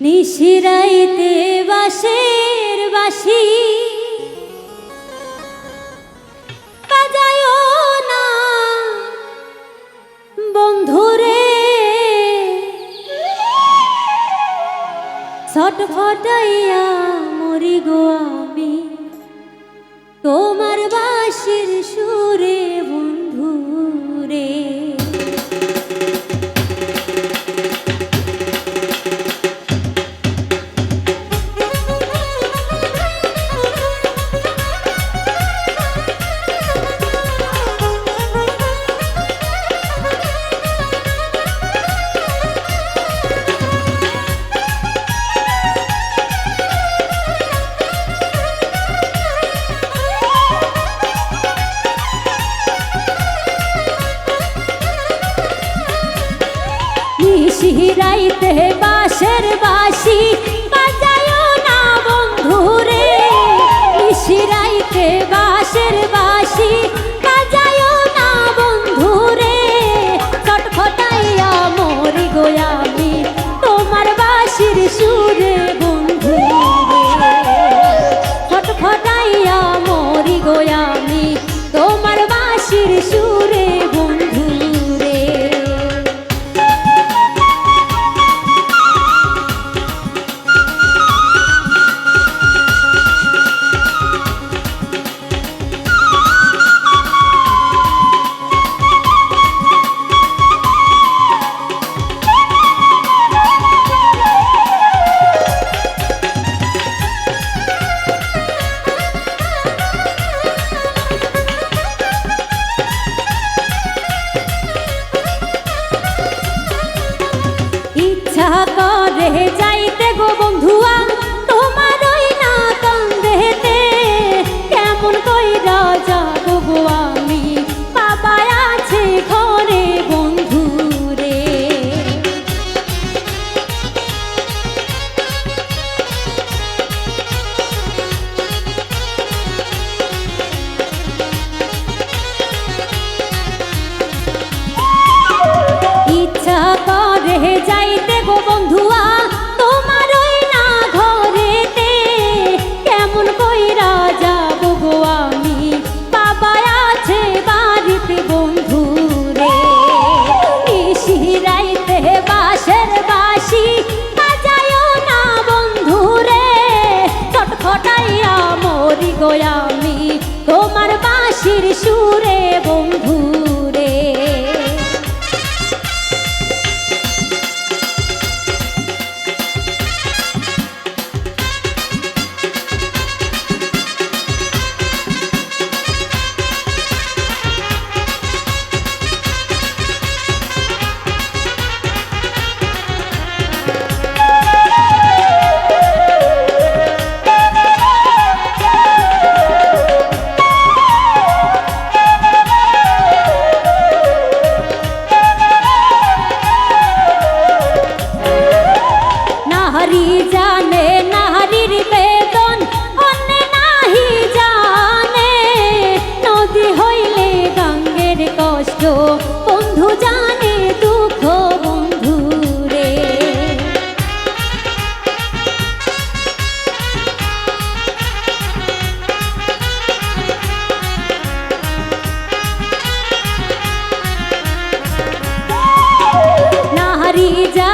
নিশিরাইতে বাসের বাসি বাজায়ও না বন্ধুরে। ছটফটাইয়া মরি গোয়া ফিরাইতে বাসের বাসি কর সুরে বন্ধু। নারী জানে, নারীর বেদন অন্য নাহি জানে। নদী হইলে গঙ্গের কষ্ট, বন্ধু জানে দুঃখ বন্ধু রে নারী জানে